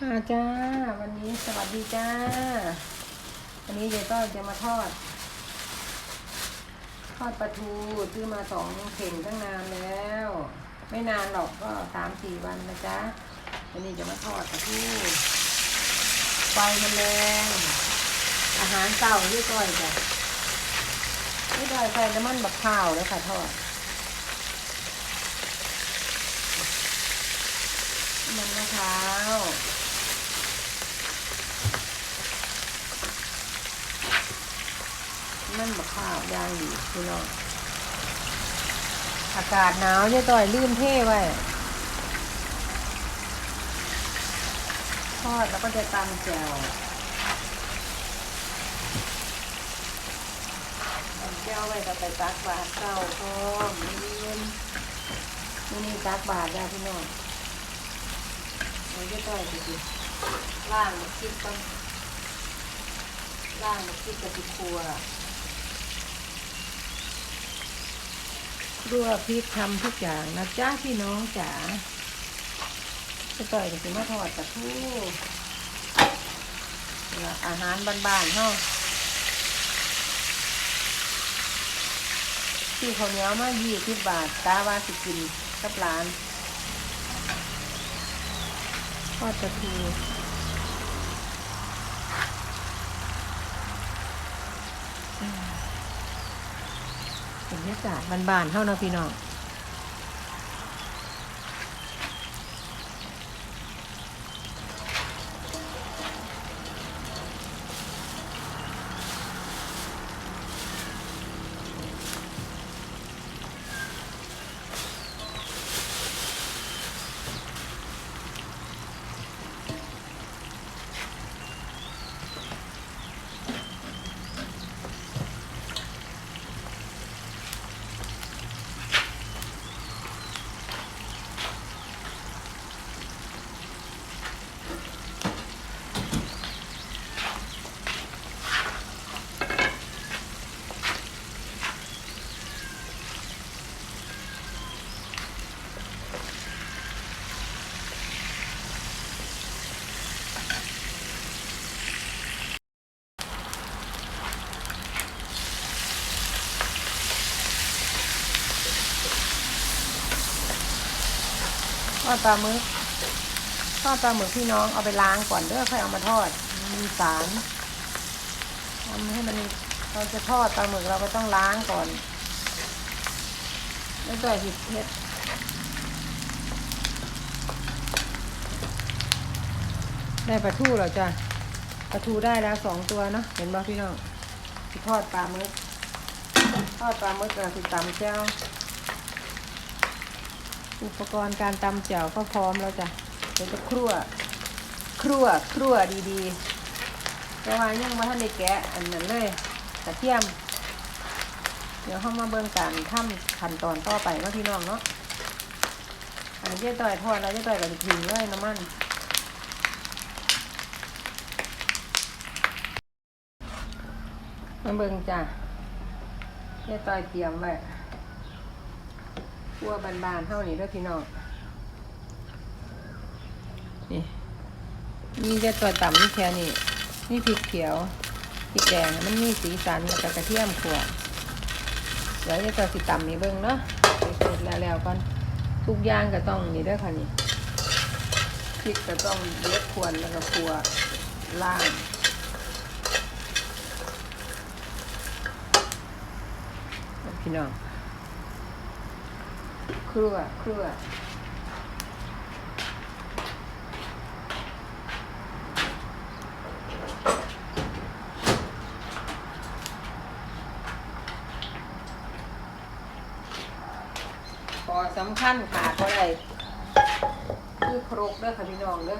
อาจ้า วันนี้สวัสดีจ้า วันนี้เดี๋ยวก็จะมาทอด ทอดปลาทูซื้อมาสองเข่งตั้งนานแล้ว ไม่นานหรอกก็สามสี่วันนะจ๊ะวันนี้จะมาทอดปลาทูไฟมันแรงอาหารเก่าที่ก้อยจ้ะไม่ได้ใส่น้ำมันบักข้าวแล้วค่ะทอดมันมะพร้าว มันมะพร้าวย่างดีพี่น้องอากาศหนาวเนี่ยต่อยลืมเท่ไว้ทอดแล้วก็จะตำแจ่วตำแจ่วไว้ก็ไปตักบาทเก้าพร้อมนี่นี่นี่ตักบาทแล้พี่น้องมันจะต่อยไปสิล่างมาคิดต้องล่างมาคิดกับติครัว รัวพริกทำทุกอย่างนะจ้าพี่น้องจ๋าจะต่อยไปสิมาทอดตะทู่อาหารบ้านๆเนาะที่เขาเนี้ยมายี่สิบบาทตาว่าสิกินกับหลานทอดปลาทูอืม บรรยากาศบ้านๆเท่านะพี่น้อง ทอดปลาหมึกทอดปลาหมึกพี่น้องเอาไปล้างก่อนเด้อค่อยเอามาทอดมีสารทำให้มันเราจะทอดปลาหมึกเราก็ต้องล้างก่อนแล้วก็หิดเพชรได้ปลาทูแล้วจ้ะปลาทูได้แล้วสองตัวเนาะเห็นบ่พี่น้องทอดปลาหมึกทอดปลาหมึกเราคือตำแจ้ว อุปกรณ์การตำแจ่วก็พร้อมแล้วจ้ะเดี๋ยวจะครั่วครั่วครั่วดีๆแต่ว่ายังว่าท่านได้แกะอันนั้นเลยกระเทียม เดี๋ยวเข้ามาเบิ่งการทำขั้นตอนต่อไปเนาะพี่น้องเนาะอันนี้เจ๊ต่อยทอดแล้วเจ๊ต่อยก็จะทิ้งเลยน้ำมันมาเบิ่งจ้ะเจ๊ต่อยเตรียมไว้ คั่วบานๆเท่านี้เด้วยพี่น้อง นี่นี่จะตัวต่ำนี่แค่นี้นี่พริกเขียวพริกแดงมันมีสีสันแล้วก็กระเทียมขั่วเดี๋ยวจะตัวสีต่ำนี่เบิ้งเนาะเสร็จแล้วแล้วก่อนทุกอย่างก็ต้องนี่เด้วยค่ะนี่พริกก็ต้องเล็ดควรแล้วก็ขั่วล่างพี่น้อง ครัวครัวพอสำคัญขาดก็ได้คือครกเด้อค่ะพี่น้องเด้อ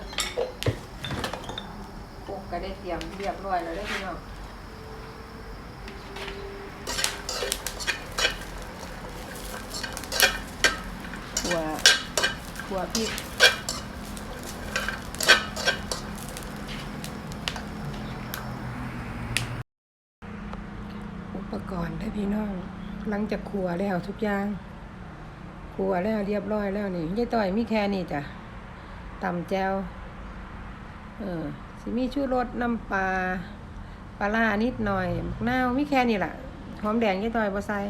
ครกก็ได้เตรียมเรียบร้อยแล้วเด้อพี่น้อง วขัวพริกอุปกรณ์ได้พี่น้องหลังจากครัวแล้วทุกอย่างครัวแล้วเรียบร้อยแล้วนี่ยายต่อยมีแค่นี้จ้ะตำแจวเออสิมีชูรสน้ำปลาปลาร้านิดหน่อยมะนาวมีแค่นี้ล่ะหอมแดงยี่ต่อยบ่ใส่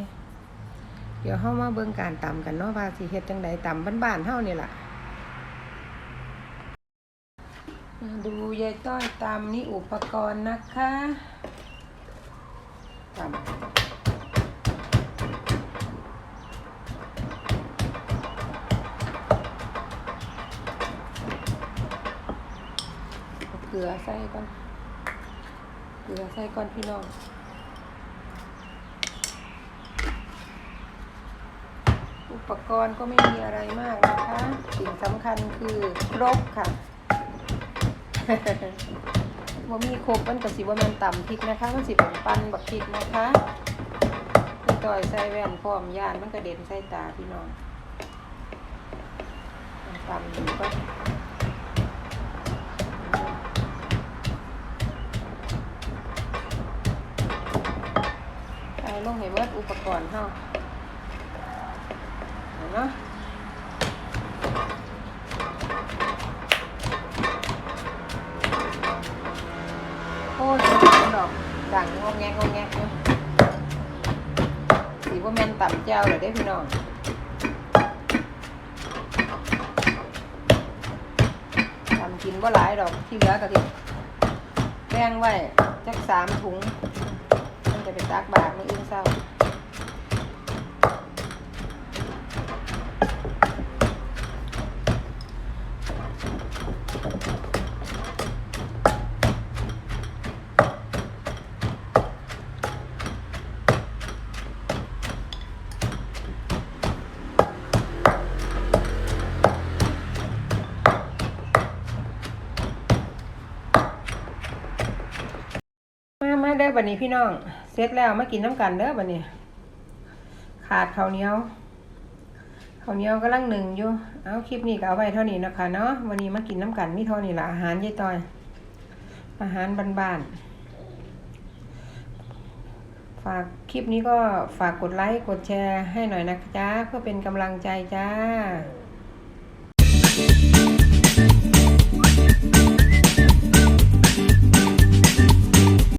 เดี๋ยวเฮามาเบิ่งการตำกันเนาะว่าสิเฮ็ดจังใดตำบ้านๆเฮานี่ล่ะอ่าดูยายต้อยตำนี่อุปกรณ์นะคะตำเอาเกลือใส่ก่อนเกลือใส่ก่อนพี่น้อง ปกรณ์ก็ไม่มีอะไรมากนะคะ สิ่งสำคัญคือครบค่ะว่ามีครบมันกับสิว่ามันต่ำพริกนะคะมันสิเป็นปันบักพริกนะคะพี่ต่อยใส่แว่นพร้อมยานมันกระเด็นใส่ตาพี่น้องต่ำดูก็ใส่ลงให้เบิดอุปกรณ์เฮา เนาะโอ้ยดอกดังงงแงงงแงกอยู่สีว่าแมนต่ำเจ้าเลยได้พี่น้องทำกินว่าหลายดอกที่เหลือก็ที่แบ่งไว้จักสามถุงมันจะไปตักบาทมืออื่นเศร้า บัดนี้พี่น้องเสร็จแล้วมากินน้ำกันเด้อบัดนี้ ขาดข้าวเหนียวข้าวเหนียวกำลังหนึ่งอยู่ เอาคลิปนี้ก็เอาไว้เท่านี้นะคะเนาะวันนี้มากินน้ำกันมีเท่านี้ละอาหารยายตอย อาหารบ้านๆฝากคลิปนี้ก็ฝากกดไลค์กดแชร์ให้หน่อยนะจ๊ะเพื่อเป็นกำลังใจจ้า